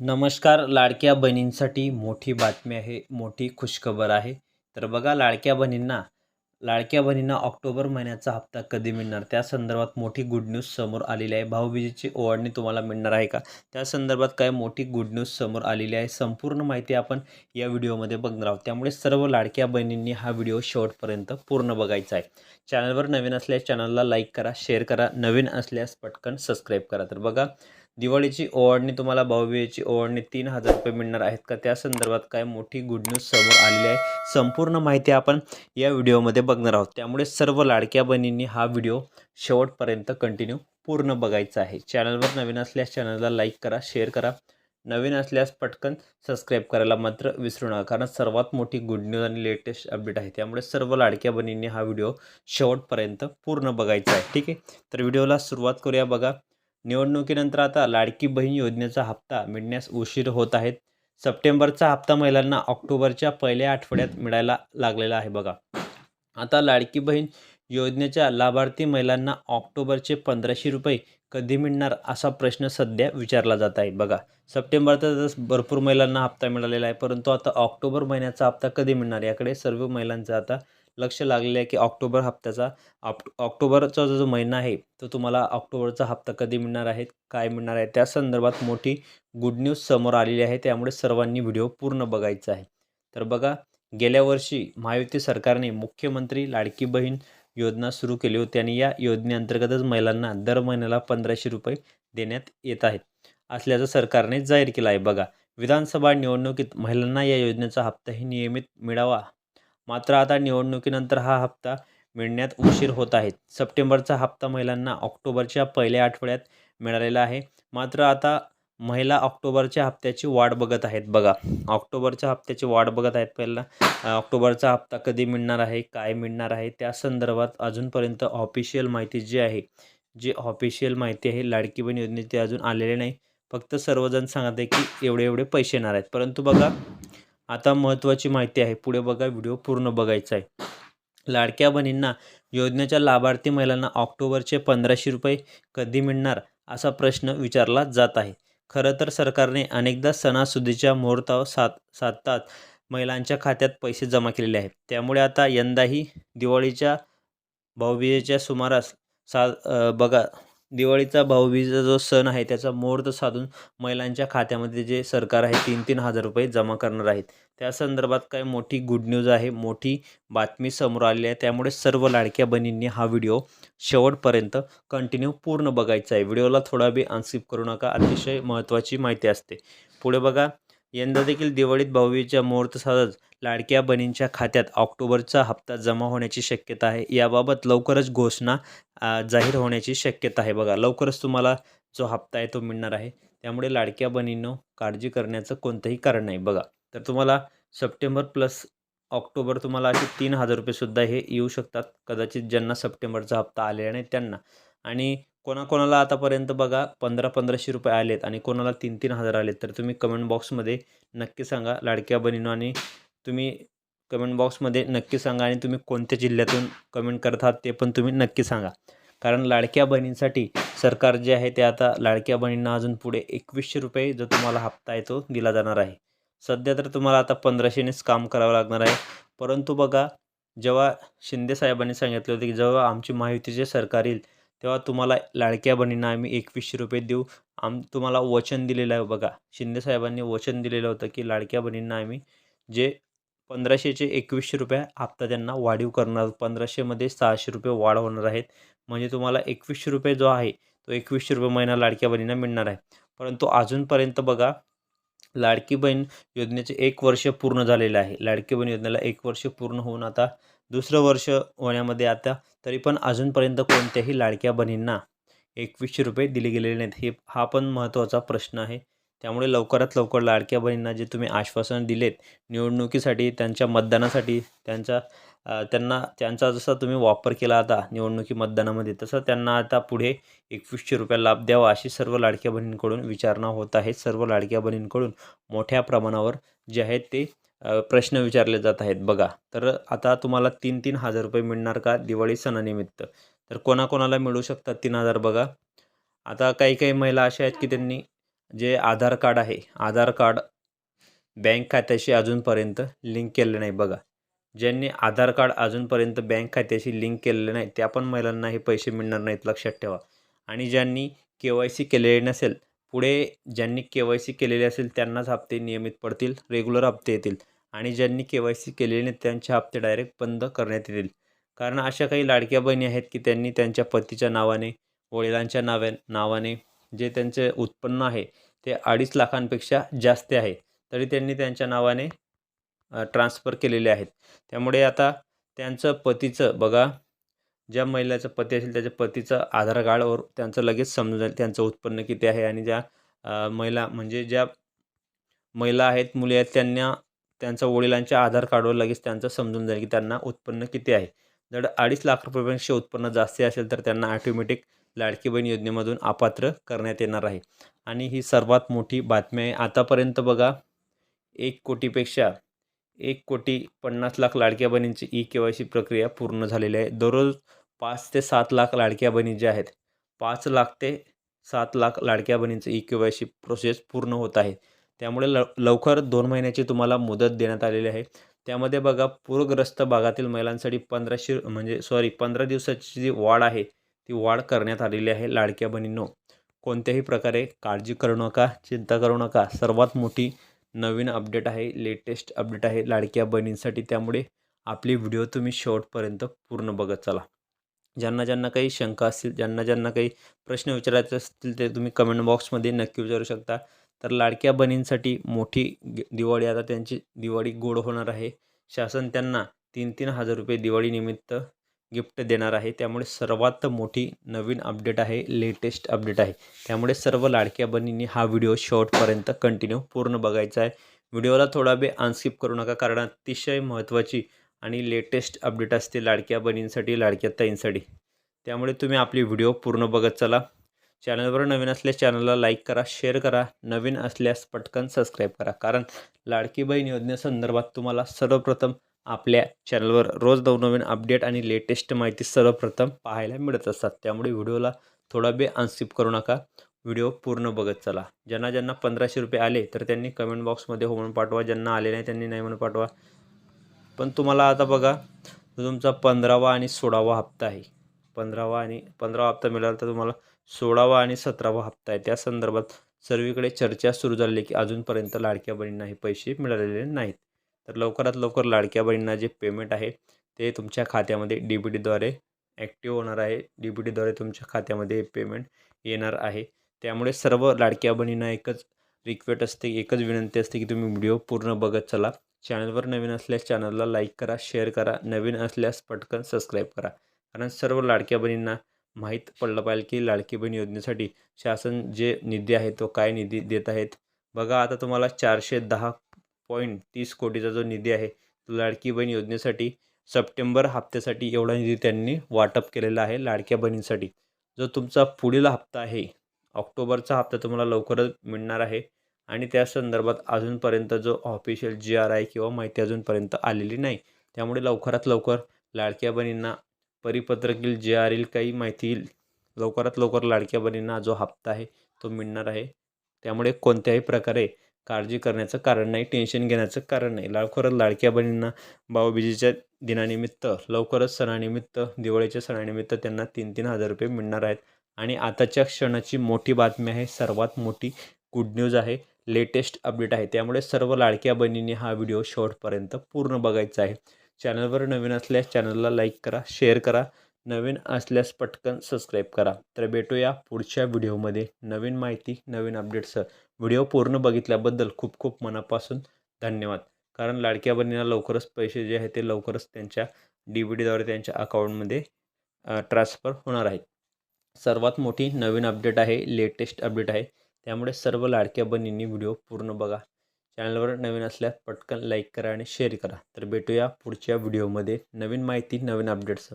नमस्कार लाडक्या बहिणींसाठी मोठी बातमी आहे मोठी खुशखबर आहे. तर बघा लाडक्या बहिणींना लाडक्या बहिणींना ऑक्टोबर महिन्याचा हप्ता कधी मिळणार? त्या संदर्भात मोठी गुड न्यूज समोर आलेली आहे. भाऊबीजेची ओवाळणी तुम्हाला मिळणार आहे का? त्या संदर्भात काय मोठी गुड न्यूज समोर आलेली आहे संपूर्ण माहिती आपण या व्हिडिओमध्ये बघणार आहोत. त्यामुळे सर्व लाडक्या बहिणींनी हा व्हिडिओ शेवटपर्यंत पूर्ण बघायचा आहे. चॅनलवर नवीन असल्यास चॅनलला लाईक करा शेअर करा. नवीन असल्यास पटकन सबस्क्राईब करा. तर बघा दिवाळीची ओवाळणी तुम्हाला भाऊबीजेची ओवाळणी तीन हजार रुपये मिळणार आहेत का? त्या संदर्भात काय मोठी गुड न्यूज समोर आलेली आहे. संपूर्ण माहिती आपण या व्हिडिओमध्ये बघणार आहोत. त्यामुळे सर्व लाडक्या बहिणींनी हा व्हिडिओ शेवटपर्यंत कंटिन्यू पूर्ण बघायचा आहे. चॅनलवर नवीन असल्यास चॅनलला लाईक करा शेअर करा. नवीन असल्यास पटकन सबस्क्राईब करायला मात्र विसरू नका कारण सर्वात मोठी गुड न्यूज आणि लेटेस्ट अपडेट आहे. त्यामुळे सर्व लाडक्या बहिणींनी हा व्हिडिओ शेवटपर्यंत पूर्ण बघायचा आहे. ठीक आहे? तर व्हिडिओला सुरुवात करूया बघा. निवडणुकीनंतर आता लाडकी बहीण योजनेचा हप्ता मिळण्यास उशीर होत आहेत सप्टेंबरचा हप्ता महिलांना ऑक्टोबरच्या पहिल्या आठवड्यात मिळायला लागलेला आहे बघा. आता लाडकी बहीण योजनेच्या लाभार्थी महिलांना ऑक्टोबरचे पंधराशे रुपये कधी मिळणार असा प्रश्न सध्या विचारला जात आहे बघा. सप्टेंबरचा तर भरपूर महिलांना हप्ता मिळालेला आहे परंतु आता ऑक्टोबर महिन्याचा हप्ता कधी मिळणार याकडे सर्व महिलांचा आता लक्ष लागलेलं आहे की ऑक्टोबर हप्त्याचा ऑक् ऑक्टोबरचा जो जो महिना आहे तो तुम्हाला ऑक्टोबरचा हप्ता कधी मिळणार आहे काय मिळणार आहे त्या संदर्भात मोठी गुड न्यूज समोर आलेली आहे. त्यामुळे सर्वांनी व्हिडिओ पूर्ण बघायचा आहे. तर बघा गेल्या वर्षी महायुती सरकारने मुख्यमंत्री लाडकी बहीण योजना सुरू केली होती आणि या योजनेअंतर्गतच महिलांना दर महिन्याला पंधराशे रुपये देण्यात येत आहेत. असल्याचं सरकारने जाहीर केलं आहे. बघा विधानसभा निवडणुकीत महिलांना या योजनेचा हप्ताही नियमित मिळावा मात्र आता निवडणुकीनंतर हा हप्ता मिळण्यात उशीर होत आहे. सप्टेंबरचा हप्ता महिलांना ऑक्टोबरच्या पहिल्या आठवड्यात मिळालेला आहे. मात्र आता महिला ऑक्टोबरच्या हप्त्याची वाट बघत आहेत. बघा ऑक्टोबरच्या हप्त्याची वाट बघत आहेत पहिला ऑक्टोबरचा हप्ता कधी मिळणार आहे काय मिळणार आहे त्या संदर्भात अजूनपर्यंत ऑफिशियल माहिती जी आहे जी ऑफिशियल माहिती आहे लाडकी बहीण योजनेची अजून आलेले नाही. फक्त सर्वजण सांगत आहे की एवढे एवढे पैसे येणार आहेत. परंतु बघा आता महत्त्वाची माहिती आहे. पुढे बघा व्हिडिओ पूर्ण बघायचा आहे. लाडक्या बहिणींना योजनेच्या लाभार्थी महिलांना ऑक्टोबरचे पंधराशे रुपये कधी मिळणार? असा प्रश्न विचारला जात आहे. खरं तर सरकारने अनेकदा सणासुदीच्या मुहूर्तावर सात साधतात महिलांच्या खात्यात पैसे जमा केलेले आहेत. त्यामुळे आता यंदाही दिवाळीच्या भाऊबीजेच्या सुमारास सा बघा दिवाळीचा भाऊबीजेचा जो सण आहे त्याचा मुहूर्त साधून महिलांच्या खात्यामध्ये जे सरकार आहे तीन तीन हजार रुपये जमा करणार आहेत. त्या संदर्भात काय मोठी गुड न्यूज आहे मोठी बातमी समोर आली आहे. त्यामुळे सर्व लाडक्या बहिणींनी हा व्हिडिओ शेवटपर्यंत कंटिन्यू पूर्ण बघायचा आहे. व्हिडिओला थोडा बी अनस्किप करू नका. अतिशय महत्त्वाची माहिती असते. पुढे बघा. यंदा देखील दिवाळीत भाऊबीजेच्या मुहूर्त साधत लाडक्या बहिणींच्या खात्यात ऑक्टोबरचा हप्ता जमा होण्याची शक्यता आहे. याबाबत लवकरच घोषणा जाहीर होण्याची शक्यता आहे. बघा लवकरच तुम्हाला जो हप्ता आहे तो मिळणार आहे. त्यामुळे लाडक्या बहिणींनो काळजी करण्याचं कोणतंही कारण नाही. बघा तर तुम्हाला सप्टेंबर प्लस ऑक्टोबर तुम्हाला असे तीन हजार रुपयेसुद्धा हे येऊ शकतात. कदाचित ज्यांना सप्टेंबरचा हप्ता आलेला नाही त्यांना. आणि कोणाकोणाला आतापर्यंत बघा पंधरा पंधराशे रुपये आलेत आणि कोणाला तीन तीन हजार आलेत तर तुम्ही कमेंट बॉक्समध्ये नक्की सांगा लाडक्या बहिणीनो. आणि तुम्ही कमेंट बॉक्समध्ये नक्की सांगा आणि तुम्ही कोणत्या जिल्ह्यातून कमेंट करत आहात ते पण तुम्ही नक्की सांगा. कारण लाडक्या बहिणींसाठी सरकार जे आहे ते आता लाडक्या बहिणींना अजून पुढे एकवीसशे रुपये जो तुम्हाला हप्ता आहे तो दिला जाणार आहे. सध्या तर तुम्हाला आता पंधराशेनेच काम करावं लागणार आहे. परंतु बघा जेव्हा शिंदे साहेबांनी सांगितले होते की जेव्हा आमची महायुतीचे सरकार येईल तेव्हा तुम्हाला लाडक्या बहिणींना आम्ही एकवीसशे रुपये देऊ. आम तुम्हाला वचन दिलेलं आहे बघा. शिंदेसाहेबांनी वचन दिलेलं होतं की लाडक्या बहिणींना आम्ही जे पंधराशेचे एकवीसशे रुपये हप्ता त्यांना वाढीव करणार पंधराशेमध्ये सहाशे रुपये वाढ होणार आहेत. म्हणजे तुम्हाला एकवीसशे रुपये जो आहे तो एकवीसशे रुपये महिना लाडक्या बहिणींना मिळणार आहे. परंतु अजूनपर्यंत बघा लाडकी बहीण योजनेचे एक वर्ष पूर्ण झालेलं आहे. लाडकी बहीण योजनेला एक वर्ष पूर्ण होऊन आता दुसरं वर्ष होण्यामध्ये आता तरी पण अजूनपर्यंत कोणत्याही लाडक्या बहिणींना एकवीसशे रुपये दिले गेलेले नाहीत. हे हा पण महत्त्वाचा प्रश्न आहे. त्यामुळे लवकरात लवकर लाडक्या बहिणींना जे तुम्ही आश्वासन दिलेत निवडणुकीसाठी त्यांच्या मतदानासाठी त्यांच्या त्यांना त्यांचा जसा तुम्ही वापर केला आता निवडणुकी मतदानामध्ये तसं त्यांना आता पुढे एकवीसशे रुपये लाभ द्यावा अशी सर्व लाडक्या बहिणींकडून विचारणा होत आहे. सर्व लाडक्या बहिणींकडून मोठ्या प्रमाणावर जे आहेत ते प्रश्न विचारले जात आहेत. बघा तर आता तुम्हाला तीन तीन हजार रुपये मिळणार का दिवाळी सणानिमित्त? तर कोणाकोणाला मिळू शकतात तीन हजार बघा. आता काही काही महिला अशा आहेत की त्यांनी जे आधार कार्ड आहे आधार कार्ड बँक खात्याशी अजूनपर्यंत लिंक केलेलं नाही बघा. ज्यांनी आधार कार्ड अजूनपर्यंत बँक खात्याशी लिंक केलेलं नाही त्या पण महिलांना हे पैसे मिळणार नाहीत लक्षात ठेवा. आणि ज्यांनी के वाय सी केलेले नसेल पुढे ज्यांनी के वाय सी केलेले असेल त्यांनाच हप्ते नियमित पडतील रेग्युलर हप्ते येतील आणि ज्यांनी के वाय सी केलेले नाही त्यांचे हप्ते डायरेक्ट बंद करण्यात येतील. कारण अशा काही लाडक्या बहिणी आहेत की त्यांनी त्यांच्या पतीच्या नावाने वडिलांच्या नावे नावाने जे त्यांचे उत्पन्न आहे ते अडीच लाखांपेक्षा जास्त आहे तरी त्यांनी त्यांच्या नावाने ट्रान्सफर केलेले आहेत. त्यामुळे आता त्यांचं पतीचं बघा ज्या महिलेचा पती असेल त्याच्या पतीचं आधार कार्डवर त्यांचं लगेच समजून जाईल त्यांचं उत्पन्न किती आहे आणि ज्या महिला म्हणजे ज्या महिला आहेत मुली आहेत त्यांना त्यांच्या वडिलांच्या आधार कार्डवर लगेच त्यांचं समजून जाईल की त्यांना उत्पन्न किती आहे. जर अडीच लाख रुपयापेक्षा उत्पन्न जास्ती असेल तर त्यांना ॲटोमॅटिक लाडकी बहीण योजनेमधून अपात्र करण्यात येणार आहे. आणि ही सर्वात मोठी बातमी आहे. आतापर्यंत बघा एक कोटीपेक्षा एक कोटी पन्नास लाख लाडक्या बहिणींची ई के वाय सी प्रक्रिया पूर्ण झालेली आहे. दररोज पाच ते सात लाख लाडक्या बहिणी ज्या आहेत पाच लाख ते सात लाख लाडक्या बहिणींचं e K Y C process पूर्ण होत आहे. त्यामुळे ल लवकर दोन महिन्याची तुम्हाला मुदत देण्यात आलेली आहे. त्यामध्ये बघा पूरग्रस्त भागातील महिलांसाठी पंधराशे म्हणजे सॉरी पंधरा दिवसाची जी वाढ आहे ती वाढ करण्यात आलेली आहे लाडक्या बहिणींनो. कोणत्याही प्रकारे काळजी करू नका चिंता करू नका. सर्वात मोठी नवीन अपडेट आहे लेटेस्ट अपडेट आहे लाडक्या बहिणींसाठी. त्यामुळे आपली व्हिडिओ तुम्ही शेवटपर्यंत पूर्ण बघत चला. ज्यांना ज्यांना काही शंका असतील ज्यांना ज्यांना काही प्रश्न विचारायचे असतील ते तुम्ही कमेंट बॉक्समध्ये नक्की विचारू शकता. तर लाडक्या बहिणींसाठी मोठी ग- दिवाळी आता त्यांची दिवाळी गोड होणार आहे. शासन त्यांना तीन तीन हजार रुपये दिवाळीनिमित्त गिफ्ट देणार आहे. त्यामुळे सर्वात मोठी नवीन अपडेट आहे लेटेस्ट अपडेट आहे. त्यामुळे सर्व लाडक्या बहिणींनी हा व्हिडिओ शॉर्टपर्यंत कंटिन्यू पूर्ण बघायचा आहे. व्हिडिओला थोडा वेळ अनस्किप करू नका कारण अतिशय महत्त्वाची आणि लेटेस्ट अपडेट असते लाडक्या बहिणींसाठी लाडक्या ताईंसाठी. त्यामुळे तुम्ही आपली व्हिडिओ पूर्ण बघत चला. चॅनलवर नवीन असल्यास चॅनलला लाईक करा शेअर करा. नवीन असल्यास पटकन सबस्क्राईब करा. कारण लाडकी बहीण योजनेसंदर्भात तुम्हाला सर्वप्रथम आपल्या चॅनलवर रोज नवनवीन अपडेट आणि लेटेस्ट माहिती सर्वप्रथम पाहायला मिळत असतात. त्यामुळे व्हिडिओला थोडा वेळ अनस्किप करू नका. व्हिडिओ पूर्ण बघत चला. ज्यांना ज्यांना पंधराशे रुपये आले तर त्यांनी कमेंट बॉक्समध्ये हो म्हणून पाठवा. ज्यांना आले नाही त्यांनी नाही म्हणून पाठवा. पण तुम्हाला आता बघा तुमचा पंधरावा आणि सोळावा हप्ता आहे. पंधरावा आणि पंधरावा हप्ता मिळाला तर तुम्हाला सोळावा आणि सतरावा हप्ता आहे. त्या संदर्भात सर्वीकडे चर्चा सुरू झाली की अजूनपर्यंत लाडक्या बहिणींना हे पैसे मिळालेले नाहीत. तर लवकरात लवकर लाडक्या बहिणींना जे पेमेंट आहे ते तुमच्या खात्यामध्ये डी बी टीद्वारे ॲक्टिव्ह होणार आहे. डी बी डीद्वारे तुमच्या खात्यामध्ये पेमेंट येणार आहे. त्यामुळे सर्व लाडक्या बहिणींना एकच रिक्वेस्ट असते एकच विनंती असते की तुम्ही व्हिडिओ पूर्ण बघत चला. चॅनलवर नवीन असल्यास चॅनलला लाईक करा शेअर करा. नवीन असल्यास पटकन सबस्क्राईब करा. कारण सर्व लाडक्या बहिणींना माहीत पडलं पाहिजे की लाडकी बहीण योजनेसाठी शासन जे निधी आहे तो काय निधी देत आहेत? बघा आता तुम्हाला चारशे दहा पॉईंट तीस कोटीचा जो निधी आहे तो लाडकी बहीण योजनेसाठी सप्टेंबर हप्त्यासाठी एवढा निधी त्यांनी वाटप केलेला आहे लाडक्या बहिणींसाठी. जो तुमचा पुढील हप्ता आहे ऑक्टोबरचा हप्ता तुम्हाला लवकरच मिळणार आहे आणि त्या संदर्भात अजूनपर्यंत जो ऑफिशियल जी आर आहे किंवा माहिती अजूनपर्यंत आलेली नाही त्यामुळे लवकरात लवकर लाडक्या बहिणींना परिपत्रक येईल जे आर येईल काही माहिती येईल. लवकरात लवकर लाडक्या बहिणींना जो हप्ता आहे तो मिळणार आहे. त्यामुळे कोणत्याही प्रकारे काळजी करण्याचं कारण नाही टेन्शन घेण्याचं कारण नाही. लवकरच लाडक्या बहिणींना भाऊबीजेच्या दिनानिमित्त लवकरच सणानिमित्त दिवाळीच्या सणानिमित्त त्यांना तीन तीन हजार रुपये मिळणार आहेत. आणि आताच्या क्षणाची मोठी बातमी आहे सर्वात मोठी गुड न्यूज आहे लेटेस्ट अपडेट आहे. त्यामुळे सर्व लाडक्या बहिणींनी हा व्हिडिओ शेवटपर्यंत पूर्ण बघायचा आहे. चॅनलवर नवीन असल्यास चॅनलला लाईक करा शेअर करा. नवीन असल्यास पटकन सबस्क्राईब करा. तर भेटूया पुढच्या व्हिडिओमध्ये नवीन माहिती नवीन अपडेट्स व्हिडिओ पूर्ण बघितल्याबद्दल खूप खूप मनापासून धन्यवाद. कारण लाडक्या बहिणींना लवकरच पैसे जे आहेत ते लवकरच त्यांच्या डी बी डीद्वारे त्यांच्या अकाउंटमध्ये ट्रान्सफर होणार आहे. सर्वात मोठी नवीन अपडेट आहे लेटेस्ट अपडेट आहे. त्यामुळे सर्व लाडक्या बहिणींनी व्हिडिओ पूर्ण बघा. चॅनलवर नवीन असल्यास पटकन लाईक करा आणि शेअर करा. तर भेटूया पुढच्या व्हिडिओमध्ये नवीन माहिती नवीन अपडेट्स